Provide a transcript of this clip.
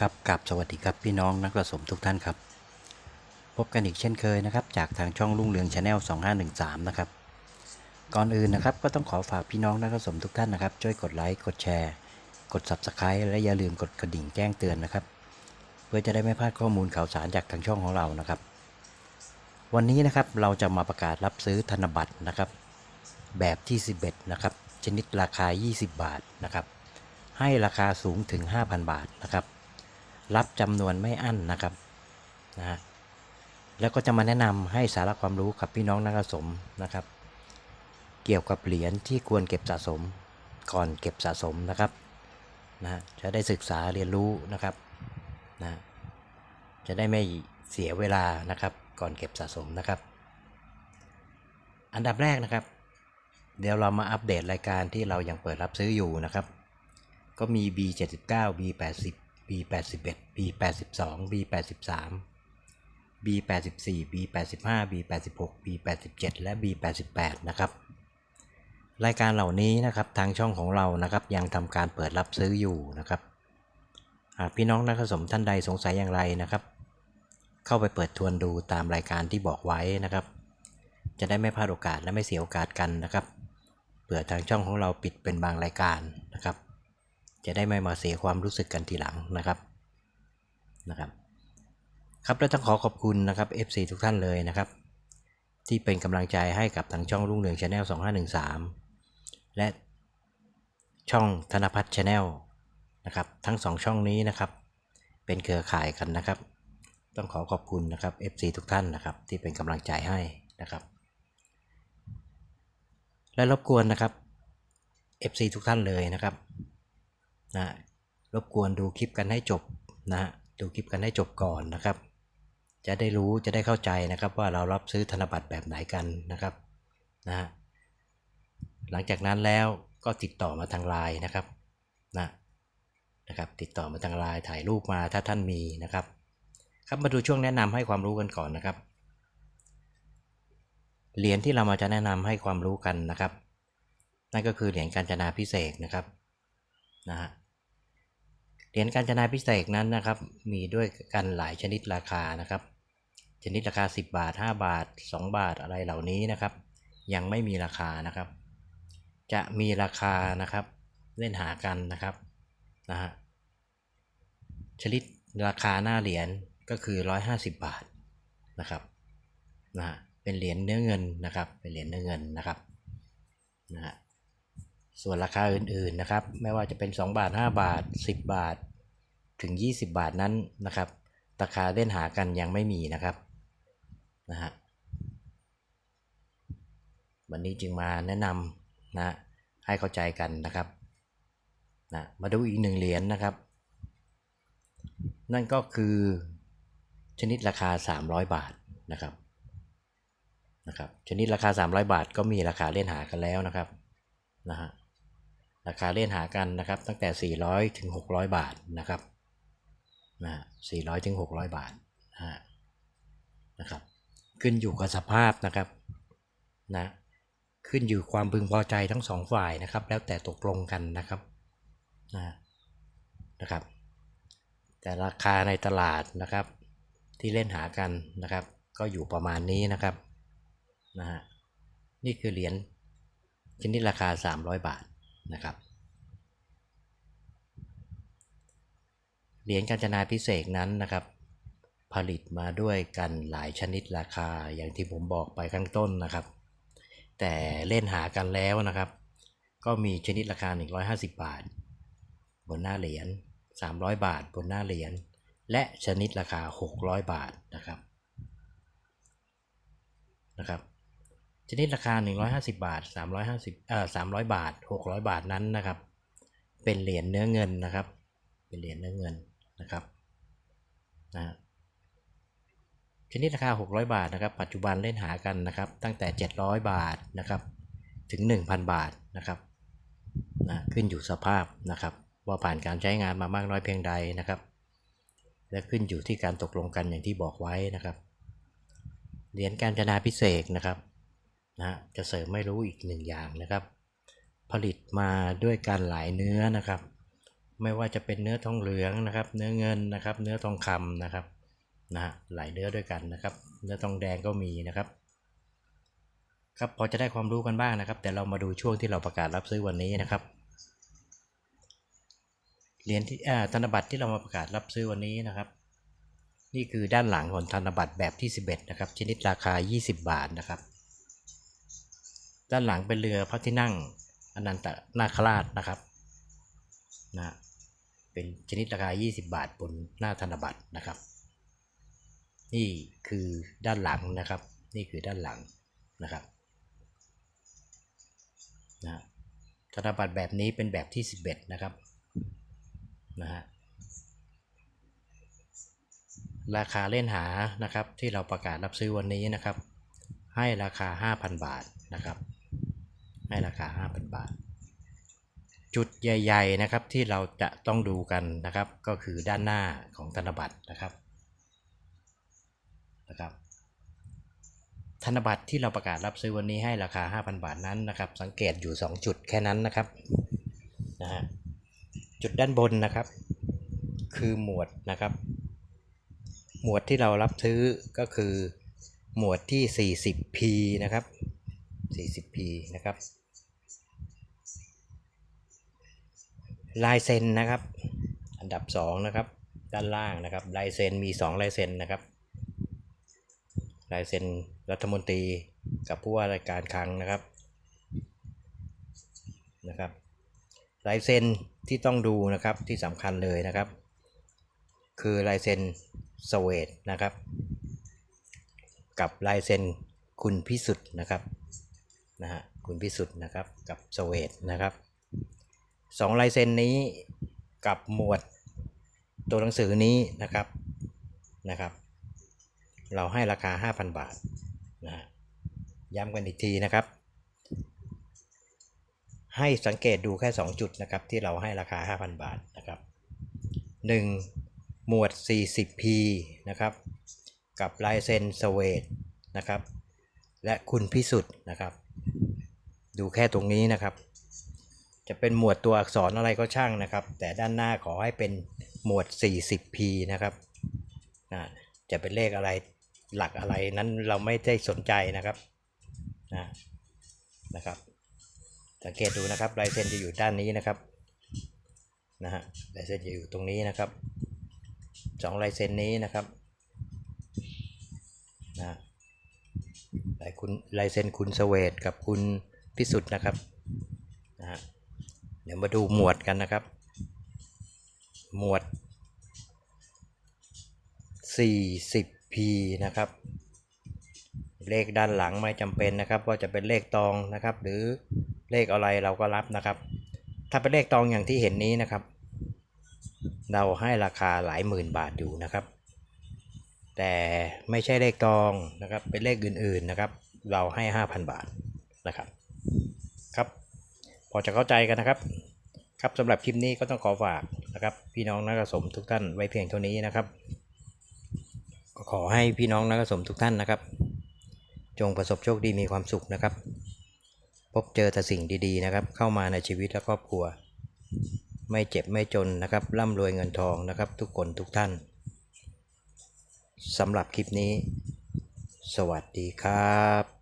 ครับกับสวัสดีครับพี่น้องนักผสมทุกท่านครับ พบกันอีกเช่นเคยนะครับ จากทางช่องรุ่งเรืองชาแนล2513 นะครับ ก่อนอื่นนะครับก็ต้องขอฝากพี่น้องนักผสมทุกท่านนะครับ ช่วยกดไลค์กดแชร์ กด Subscribe และอย่าลืมกดกระดิ่งแจ้งเตือนนะครับ เพื่อจะได้ไม่พลาดข้อมูลข่าวสารจากทางช่องของเรานะครับ วันนี้นะครับเราจะมาประกาศรับซื้อธนบัตรนะครับ แบบที่ 11 นะครับ ชนิดราคา 20 บาทนะครับ ให้ราคาสูงถึง 5,000 บาทนะครับ รับจำนวนไม่อั้นนะครับนะฮะแล้วก็จะมาแนะนำให้สาระความรู้กับพี่น้องนักสะสมนะครับ เกี่ยวกับเหรียญที่ควรเก็บสะสมก่อนเก็บสะสมนะครับนะฮะจะได้ศึกษาเรียนรู้นะครับนะจะได้ไม่เสียเวลานะครับ ก่อนเก็บสะสมนะครับ อันดับแรกนะครับ เดี๋ยวเรามาอัปเดตรายการที่เรายังเปิดรับซื้ออยู่นะครับ ก็มี B79 B80 B81 B82 B83 B84 B85 B86 B87 และ B88 นะครับรายการเหล่านี้นะครับทางช่องของเรานะครับยังทำการเปิดรับซื้ออยู่นะครับหากพี่น้องนักผสมท่านใดสงสัยอย่างไรนะครับ เข้าไปเปิดทวนดูตามรายการที่บอกไว้นะครับ จะได้ไม่พลาดโอกาสและไม่เสียโอกาสกันนะครับเผื่อทางช่องของเราปิดเป็นบางรายการนะครับ จะได้ไม่มาเสียความรู้สึกกันทีหลังนะครับนะครับครับและต้องขอขอบคุณนะครับ FC ทุกท่านเลยนะครับ ที่เป็นกำลังใจให้กับทางช่องรุ่งเรืองชาแนล2513 และช่องธนพัฒน์ชาแนลนะครับทั้งสองช่องนี้นะครับ เป็นเครือข่ายกันนะครับ ต้องขอขอบคุณนะครับ FC ทุกท่านนะครับ ที่เป็นกำลังใจให้นะครับ และรบกวนนะครับ FC ทุกท่านเลยนะครับ นะรบกวนดูคลิปกันให้จบนะฮะดูคลิปกันให้จบก่อนนะครับ จะได้รู้จะได้เข้าใจนะครับว่าเรารับซื้อธนบัตรแบบไหนกันนะครับนะหลังจากนั้นแล้วก็ติดต่อมาทางไลน์นะครับนะนะครับ ติดต่อมาทางไลน์ถ่ายรูปมาถ้าท่านมีนะครับ ครับมาดูช่วงแนะนำให้ความรู้กันก่อนนะครับเหรียญที่เรามาจะแนะนำให้ความรู้กันนะครับ นั่นก็คือเหรียญการจนาพิเศษนะครับนะฮะ เหรียญการจนาพิเศษนั้นนะครับ มีด้วยกันหลายชนิดราคานะครับ ชนิดราคา 10 บาท 5 บาท 2 บาทอะไรเหล่านี้นะครับ ยังไม่มีราคานะครับ จะมีราคานะครับ เล่นหากันนะครับนะฮะชนิดราคาหน้าเหรียญก็คือ 150 บาทนะครับนะฮะเป็นเหรียญเนื้อเงินนะครับ เป็นเหรียญเนื้อเงินนะครับนะฮะ ส่วนราคาอื่นๆนะครับ ไม่ว่าจะเป็น 2 บาท 5 บาท 10 บาท ถึง 20 บาทนั้นนะครับ ราคาเล่นหากันยังไม่มีนะครับนะฮะวันนี้จึงมาแนะนำนะให้เข้าใจกันนะครับนะมาดูอีกหนึ่งเหรียญนะครับ นั่นก็คือชนิดราคา 300 บาทนะครับนะครับชนิดราคา 300 บาทก็มีราคาเล่นหากันแล้วนะครับนะฮะ ราคาเล่นหากันนะครับตั้งแต่ 400ถึง600 บาทนะครับนะ400ถึง600 บาทนะฮะนะครับขึ้นอยู่กับสภาพนะครับนะขึ้นอยู่ความพึงพอใจทั้งสองฝ่ายนะครับ แล้วแต่ตกลงกันนะครับนะนะครับ แต่ราคาในตลาดนะครับ ที่เล่นหากันนะครับ ก็อยู่ประมาณนี้นะครับนะฮะนี่คือเหรียญชนิดราคา 300 บาท นะครับเหรียญกาญจนาพิเศษนั้นนะครับ ผลิตมาด้วยกันหลายชนิดราคาอย่างที่ผมบอกไปข้างต้นนะครับ แต่เล่นหากันแล้วนะครับ ก็มีชนิดราคา 150 บาท บนหน้าเหรียญ300 บาท บนหน้าเหรียญและชนิดราคา 600 บาทนะครับนะครับ ชนิดราคา 150 บาท 350เอ่อ300 บาท 600 บาทนั้นนะครับ เป็นเหรียญเนื้อเงินนะครับ เป็นเหรียญเนื้อเงินนะครับนะชนิดราคา 600 บาทนะครับ ปัจจุบันเล่นหากันนะครับ ตั้งแต่ 700 บาทนะครับ ถึง 1,000 บาทนะครับนะขึ้นอยู่สภาพนะครับ ว่าผ่านการใช้งานมามากน้อยเพียงใดนะครับ และขึ้นอยู่ที่การตกลงกันอย่างที่บอกไว้นะครับ เหรียญการจนาพิเศษนะครับ นะจะเสริมไม่รู้อีกหนึ่งอย่างนะครับ ผลิตมาด้วยการหลายเนื้อนะครับ ไม่ว่าจะเป็นเนื้อทองเหลืองนะครับ เนื้อเงินนะครับ เนื้อทองคำนะครับนะฮะหลายเนื้อด้วยกันนะครับ เนื้อทองแดงก็มีนะครับ ครับพอจะได้ความรู้กันบ้างนะครับ แต่เรามาดูช่วงที่เราประกาศรับซื้อวันนี้นะครับเหรียญที่อาธนบัตรที่เรามาประกาศรับซื้อวันนี้นะครับ นี่คือด้านหลังของธนบัตรแบบที่ 11 นะครับ ชนิดราคา 20 บาทนะครับ ด้านหลังเป็นเรือพระที่นั่งอนันตนาคราชนะครับนะเป็นชนิดราคา 20 บาทบนหน้าธนบัตรนะครับ นี่คือด้านหลังนะครับ นี่คือด้านหลังนะครับนะธนบัตรแบบนี้เป็นแบบที่ 11 นะครับนะฮะราคาเล่นหานะครับที่เราประกาศรับซื้อวันนี้นะครับ ให้ราคา 5,000 บาทนะครับ ให้ราคา 5,000 บาท จุดใหญ่ๆนะครับที่เราจะต้องดูกันนะครับ ก็คือด้านหน้าของธนบัตรนะครับนะครับธนบัตรที่เราประกาศรับซื้อวันนี้ให้ราคา 5,000 บาทนั้นนะครับ สังเกตอยู่ 2 จุดแค่นั้นนะครับนะฮะจุดด้านบนนะครับ คือหมวดนะครับ หมวดที่เรารับซื้อก็คือหมวดที่ 40P นะครับ 40P นะครับ ลายเซ็นนะครับ อันดับ2นะครับด้านล่างนะครับลายเซ็นมี 2 ลายเซ็นนะครับลายเซ็นรัฐมนตรีกับผู้ว่าราชการคลังนะครับนะครับลายเซ็นที่ต้องดูนะครับที่สำคัญเลยนะครับ คือลายเซ็นสเวตนะครับ กับลายเซ็นคุณพิสุทธิ์นะครับนะฮะคุณพิสุทธิ์นะครับกับสเวตนะครับ สองลายเซ็นนี้กับหมวดตัวหนังสือนี้นะครับนะครับ เราให้ราคา 5,000 บาทนะย้ำกันอีกทีนะครับ ให้สังเกตดูแค่ 2 จุดนะครับ ที่เราให้ราคา 5,000 บาทนะครับ 1. หมวด 40P นะครับกับลายเซ็นสเวตนะครับ และคุณพิสุทธิ์นะครับ ดูแค่ตรงนี้นะครับ จะเป็นหมวดตัวอักษรอะไรก็ช่างนะครับ แต่ด้านหน้าขอให้เป็นหมวด 40P นะครับนะจะเป็นเลขอะไรหลักอะไรนั้นเราไม่ได้สนใจนะครับนะนะครับ สังเกตดูนะครับลายเซ็นจะอยู่ด้านนี้นะครับนะฮะลายเซ็นจะอยู่ตรงนี้นะครับสองลายเซ็นนี้นะครับนะลายคุณลายเซ็นคุณสเวตกับคุณพิสุทธิ์นะครับนะฮะ ดี๋ยวมาดูหมวดกันนะครับ หมวด 40P นะครับ เลขด้านหลังไม่จำเป็นนะครับว่าจะเป็นเลขตองนะครับ หรือเลขอะไรเราก็รับนะครับ ถ้าเป็นเลขตองอย่างที่เห็นนี้นะครับ เราให้ราคาหลายหมื่นบาทอยู่นะครับ แต่ไม่ใช่เลขตองนะครับ เป็นเลขอื่นๆนะครับ เราให้ 5,000 บาทนะครับครับ พอจะเข้าใจกันนะครับ ครับสำหรับคลิปนี้ก็ต้องขอฝากนะครับ พี่น้องนักสมทุกท่านไว้เพียงเท่านี้นะครับก็ขอให้พี่น้องนักสมทุกท่านนะครับ จงประสบโชคดีมีความสุขนะครับ พบเจอแต่สิ่งดีๆนะครับ เข้ามาในชีวิตและครอบครัว ไม่เจ็บไม่จนนะครับร่ำรวยเงินทองนะครับ ทุกคนทุกท่านสำหรับคลิปนี้ สวัสดีครับ